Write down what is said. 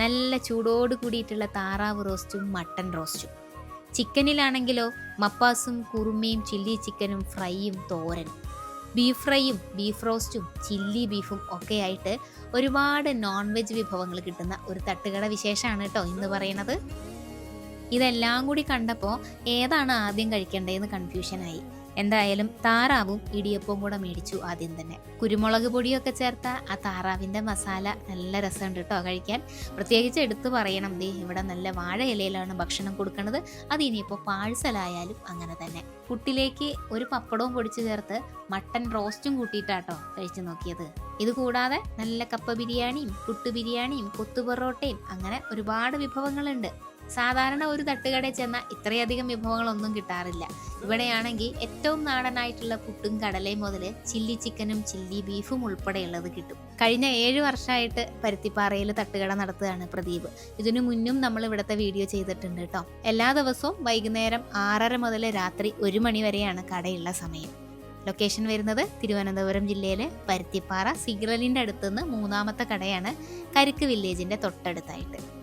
നല്ല ചൂടോട് കൂടിയിട്ടുള്ള താറാവ് റോസ്റ്റും മട്ടൻ റോസ്റ്റും. ചിക്കനിലാണെങ്കിലോ മപ്പാസും കുറുമയും ചില്ലി ചിക്കനും ഫ്രൈയും തോരനും ബീഫ് ഫ്രൈയും ബീഫ് റോസ്റ്റും ചില്ലി ബീഫും ഒക്കെ ആയിട്ട് ഒരുപാട് നോൺ വെജ് വിഭവങ്ങൾ കിട്ടുന്ന ഒരു തട്ടുകട വിശേഷമാണ് കേട്ടോ ഇന്ന് പറയണത്. ഇതെല്ലാം കൂടി കണ്ടപ്പോൾ ഏതാണ് ആദ്യം കഴിക്കേണ്ടതെന്ന് കൺഫ്യൂഷനായി എന്തായാലും താറാവും ഇടിയപ്പവും കൂടെ മേടിച്ചു ആദ്യം തന്നെ. കുരുമുളക് പൊടിയൊക്കെ ചേർത്ത ആ താറാവിന്റെ മസാല നല്ല രസമുണ്ട് കേട്ടോ കഴിക്കാൻ. പ്രത്യേകിച്ച് എടുത്തു പറയണം ദേ ഇവിടെ നല്ല വാഴ ഇലയിലാണ് ഭക്ഷണം കൊടുക്കുന്നത് അത് ഇനിയിപ്പോൾ പാഴ്സലായാലും അങ്ങനെ തന്നെ. പുട്ടിലേക്ക് ഒരു പപ്പടവും പൊടിച്ചു ചേർത്ത് മട്ടൻ റോസ്റ്റും കൂട്ടിയിട്ടാട്ടോ കഴിച്ചു നോക്കിയത്. ഇത് കൂടാതെ നല്ല കപ്പ ബിരിയാണിയും പുട്ട് ബിരിയാണിയും കൊത്തു പൊറോട്ടയും അങ്ങനെ ഒരുപാട് വിഭവങ്ങളുണ്ട്. സാധാരണ ഒരു തട്ടുകടയിൽ ചെന്നാൽ ഇത്രയധികം വിഭവങ്ങളൊന്നും കിട്ടാറില്ല. ഇവിടെയാണെങ്കിൽ ഏറ്റവും നാടനായിട്ടുള്ള പുട്ടും കടലയും മുതൽ ചില്ലി ചിക്കനും ചില്ലി ബീഫും ഉൾപ്പെടെയുള്ളത് കിട്ടും. കഴിഞ്ഞ ഏഴ് വർഷമായിട്ട് പരുത്തിപ്പാറയിൽ തട്ടുകട നടത്തുകയാണ് പ്രദീപ്. ഇതിനു മുന്നും നമ്മൾ ഇവിടുത്തെ വീഡിയോ ചെയ്തിട്ടുണ്ട് കേട്ടോ. എല്ലാ ദിവസവും വൈകുന്നേരം ആറര മുതൽ രാത്രി ഒരു മണി വരെയാണ് കടയുള്ള സമയം. ലൊക്കേഷൻ വരുന്നത് തിരുവനന്തപുരം ജില്ലയിലെ പരുത്തിപ്പാറ സിഗ്രലിന്റെ അടുത്തുനിന്ന് മൂന്നാമത്തെ കടയാണ് കരുക്ക് വില്ലേജിന്റെ തൊട്ടടുത്തായിട്ട്.